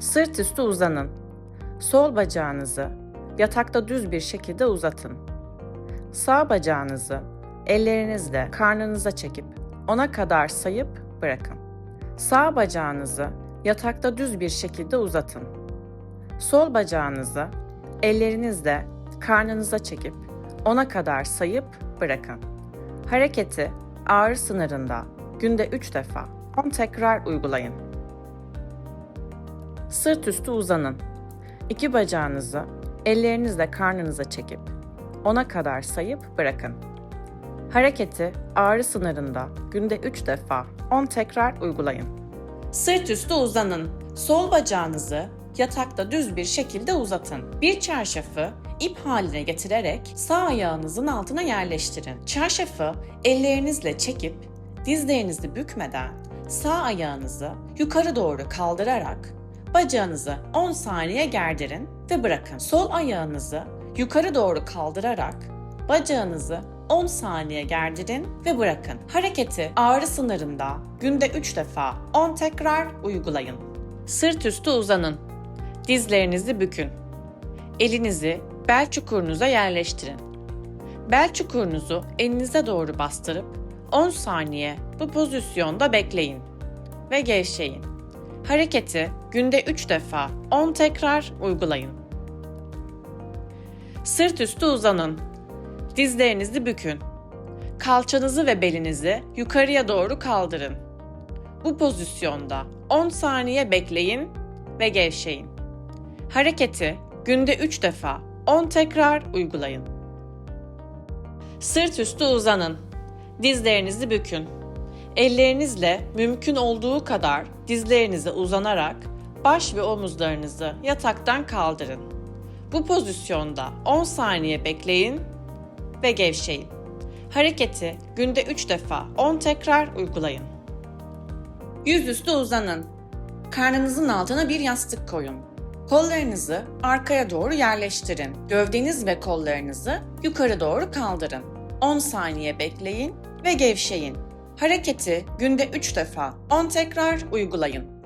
Sırt üstü uzanın. Sol bacağınızı yatakta düz bir şekilde uzatın. Sağ bacağınızı ellerinizle karnınıza çekip ona kadar sayıp bırakın. Sağ bacağınızı yatakta düz bir şekilde uzatın. Sol bacağınızı ellerinizle karnınıza çekip ona kadar sayıp bırakın. Hareketi ağrı sınırında günde 3 defa 10 tekrar uygulayın. Sırt üstü uzanın. İki bacağınızı ellerinizle karnınıza çekip ona kadar sayıp bırakın. Hareketi ağrı sınırında günde 3 defa 10 tekrar uygulayın. Sırt üstü uzanın. Sol bacağınızı yatakta düz bir şekilde uzatın. Bir çarşafı ip haline getirerek sağ ayağınızın altına yerleştirin. Çarşafı ellerinizle çekip dizlerinizi bükmeden sağ ayağınızı yukarı doğru kaldırarak bacağınızı 10 saniye gerdirin ve bırakın. Sol ayağınızı yukarı doğru kaldırarak bacağınızı 10 saniye gerdirin ve bırakın. Hareketi ağrı sınırında günde 3 defa 10 tekrar uygulayın. Sırt üstü uzanın. Dizlerinizi bükün. Elinizi bel çukurunuza yerleştirin. Bel çukurunuzu elinize doğru bastırıp 10 saniye bu pozisyonda bekleyin ve gevşeyin. Hareketi günde 3 defa 10 tekrar uygulayın. Sırt üstü uzanın. Dizlerinizi bükün. Kalçanızı ve belinizi yukarıya doğru kaldırın. Bu pozisyonda 10 saniye bekleyin ve gevşeyin. Hareketi günde 3 defa 10 tekrar uygulayın. Sırt üstü uzanın. Dizlerinizi bükün. Ellerinizle mümkün olduğu kadar dizlerinize uzanarak baş ve omuzlarınızı yataktan kaldırın. Bu pozisyonda 10 saniye bekleyin ve gevşeyin. Hareketi günde 3 defa 10 tekrar uygulayın. Yüzüstü uzanın. Karnınızın altına bir yastık koyun. Kollarınızı arkaya doğru yerleştirin. Gövdeniz ve kollarınızı yukarı doğru kaldırın. 10 saniye bekleyin ve gevşeyin. Hareketi günde 3 defa 10 tekrar uygulayın.